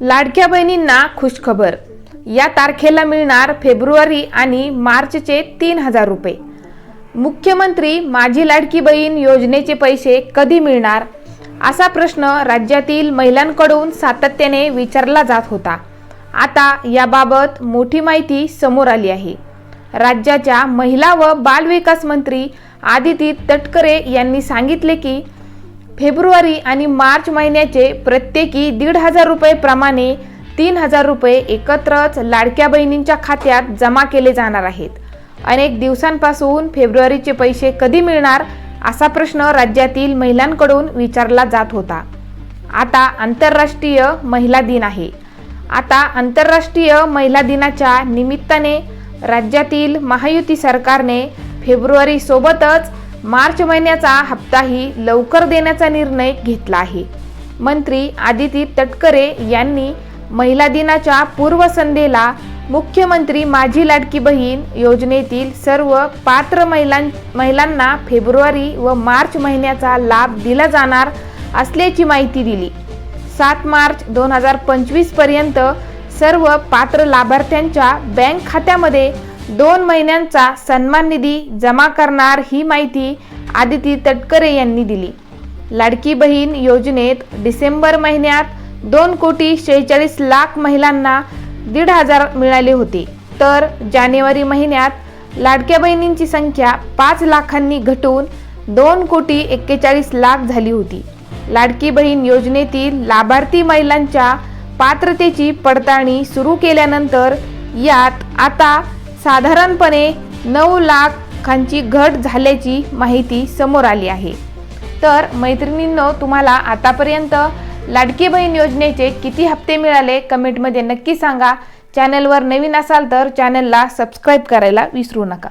लाडक्या बहिणींना खुशखबर. या तारखेला मिळणार फेब्रुवारी आणि मार्चचे तीन हजार रुपये. मुख्यमंत्री माझी लाडकी बहीण योजनेचे पैसे कधी मिळणार? असा प्रश्न राज्यातील महिलांकडून सातत्याने विचारला जात होता. आता याबाबत मोठी माहिती समोर आली आहे. राज्याच्या महिला व बालविकास मंत्री आदिती तटकरे यांनी सांगितले की फेब्रुवारी आणि मार्च महिन्याचे प्रत्येकी दीड हजार रुपये प्रमाणे तीन हजार रुपये एकत्रच लाडक्या बहिणींच्या खात्यात जमा केले जाणार आहेत. अनेक दिवसांपासून फेब्रुवारीचे पैसे कधी मिळणार असा प्रश्न राज्यातील महिलांकडून विचारला जात होता. आता आंतरराष्ट्रीय महिला दिन आहे. आता आंतरराष्ट्रीय महिला दिनाच्या निमित्ताने राज्यातील महायुती सरकारने फेब्रुवारी सोबतच मार्च महिन्याचा हप्ताही लवकर देण्याचा निर्णय घेतला आहे. मंत्री आदिती तटकरे यांनी महिला दिनाच्या पूर्वसंध्येला मुख्यमंत्री माझी लाडकी बहीण योजनेतील सर्व पात्र महिलां महिलांना फेब्रुवारी व मार्च महिन्याचा लाभ दिला जाणार असल्याची माहिती दिली. सात मार्च दोन हजार पंचवीसपर्यंत सर्व पात्र लाभार्थ्यांच्या बँक खात्यामध्ये दोन महिन्यांचा सन्मान निधी जमा करणार ही माहिती आदिती तटकरे यांनी दिली. लाडकी बहीण योजनेत डिसेंबर महिन्यात दोन कोटी शेहेचाळीस लाख महिलांना दीड हजार मिळाले होते. तर जानेवारी महिन्यात लाडक्या बहिणींची संख्या पाच लाखांनी घटून दोन कोटी एक्केचाळीस लाख झाली होती. लाडकी बहीण योजनेतील लाभार्थी महिलांच्या पात्रतेची पडताळणी सुरू केल्यानंतर यात आता साधारणपणे नऊ लाखांची घट झाल्याची माहिती समोर आली आहे. तर मैत्रिणींनो तुम्हाला आतापर्यंत लाडकी बहीण योजनेचे किती हप्ते मिळाले कमेंटमध्ये नक्की सांगा. चॅनलवर नवीन असाल तर चॅनलला सबस्क्राईब करायला विसरू नका.